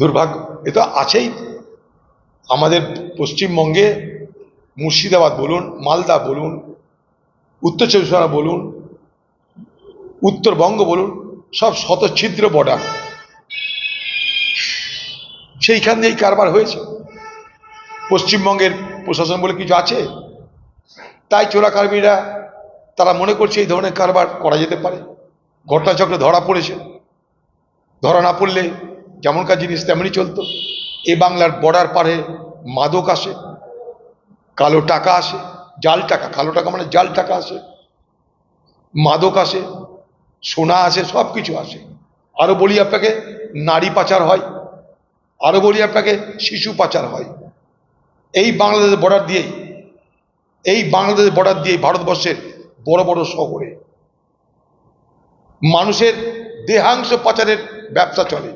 দুর্ভাগ্য, এ তো আছেই। আমাদের পশ্চিমবঙ্গে মুর্শিদাবাদ বলুন, মালদা বলুন, উত্তর চব্বিশ পরগনা বলুন, উত্তরবঙ্গ বলুন, সব শতছিদ্র বর্ডার সেইখান দিয়েই কারবার হয়েছে। পশ্চিমবঙ্গের প্রশাসন বলে কিছু আছে? তাই চোরাকারবিরা তারা মনে করছে এই ধরনের কারবার করা যেতে পারে। ঘটনাচক্রে ধরা পড়েছে। ধরা না পড়লে যেমনকার জিনিস তেমনই চলতো। এ বাংলার বর্ডার পারে মাদক আসে, কালো টাকা আসে, জাল টাকা, কালো টাকা মানে জাল টাকা আসে, মাদক আসে, সোনা আসে সব কিছু আসে। আরও বলি আপনাকে, নারী পাচার হয় আরও বলি আপনাকে, শিশু পাচার হয়। এই বাংলাদেশের বর্ডার দিয়েই, এই বাংলাদেশ বর্ডার দিয়ে ভারতবর্ষের বড় বড় শহরে মানুষের দেহাংশ পাচারের ব্যবসা চলে।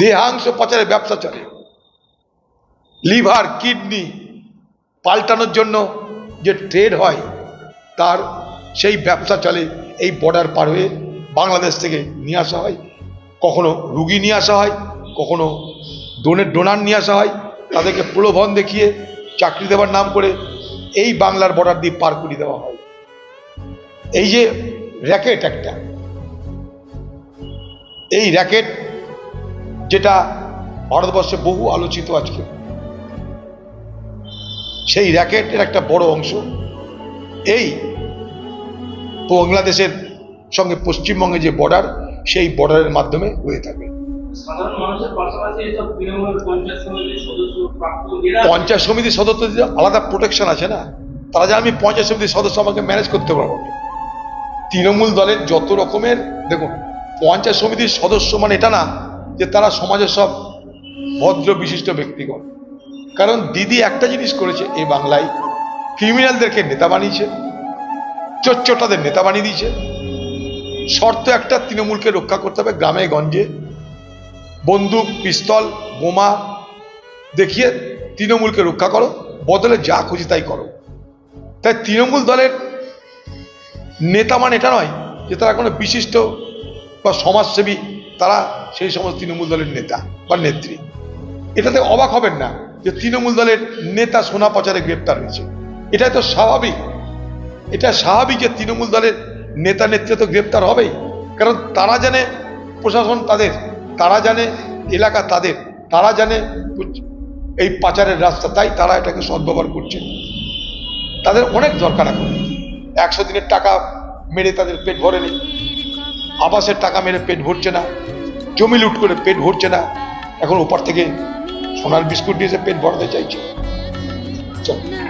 দেহাংশ পাচারের ব্যবসা চলে। লিভার, কিডনি পাল্টানোর জন্য যে ট্রেড হয়, তার সেই ব্যবসা চলে, এই বর্ডার পার হয়ে বাংলাদেশ থেকে নিয়ে আসা হয়। কখনো রুগী নিয়ে আসা হয়, কখনো ডোনের ডোনার নিয়ে আসা হয়। তাদেরকে প্রলোভন দেখিয়ে চাকরি দেওয়ার নাম করে এই বাংলার বর্ডার দিয়ে পার করিয়ে দেওয়া হয়। এই যে র্যাকেট একটা, এই র্যাকেট যেটা ভারতবর্ষে বহু আলোচিত আজকে। সেই র্যাকেটের একটা বড় অংশ এই বাংলাদেশের সঙ্গে পশ্চিমবঙ্গে যে বর্ডার সেই বর্ডারের মাধ্যমে হয়ে থাকে। পঞ্চায়েত সমিতির সদস্যদের আলাদা প্রোটেকশন আছে না তারা যে আমি পঞ্চায়েত সমিতির সদস্য আমাকে ম্যানেজ করতে পারব তৃণমূল দলের যত রকমের দেখুন পঞ্চায়েত সমিতির সদস্য মানে এটা না যে তারা সমাজের সব ভদ্র, বিশিষ্ট ব্যক্তিগণ। কারণ দিদি একটা জিনিস করেছে এই বাংলায় ক্রিমিনালদেরকে নেতা বানিয়েছে চোরচোটাদের নেতা বানিয়ে দিয়েছে। শর্ত একটা, তৃণমূলকে রক্ষা করতে হবে গ্রামে, গঞ্জে। বন্দুক, পিস্তল, বোমা দেখিয়ে তৃণমূলকে রক্ষা করো, বদলে যা খুশি তাই করো। তাই তৃণমূল দলের নেতা মানে এটা নয় যে তারা কোনো বিশিষ্ট বা সমাজসেবী, তারা সেই সমস্ত তৃণমূল দলের নেতা বা নেত্রী। এটাতে অবাক হবেন না যে তৃণমূল দলের নেতা সোনা পাচারে গ্রেপ্তার হয়েছে। এটা তো স্বাভাবিক। এটা স্বাভাবিক যে তৃণমূল দলের নেতা নেত্রী তো গ্রেপ্তার হবেই। কারণ তারা জানে প্রশাসন তাদের, তারা জানে এলাকা তাদের, তারা জানে এই পাচারের রাস্তা, তাই তারা এটাকে সদ্ব্যবহার করছে। তাদের অনেক দরকার এখন। একশো দিনের টাকা মেরে তাদের পেট ভরেনি। আবাসের টাকা মেরে পেট ভরছে না। জমি লুট করে পেট ভরছে না। এখন ওপার থেকে সোনার বিস্কুট দিয়ে পেট ভরাতে চাইছে। চল।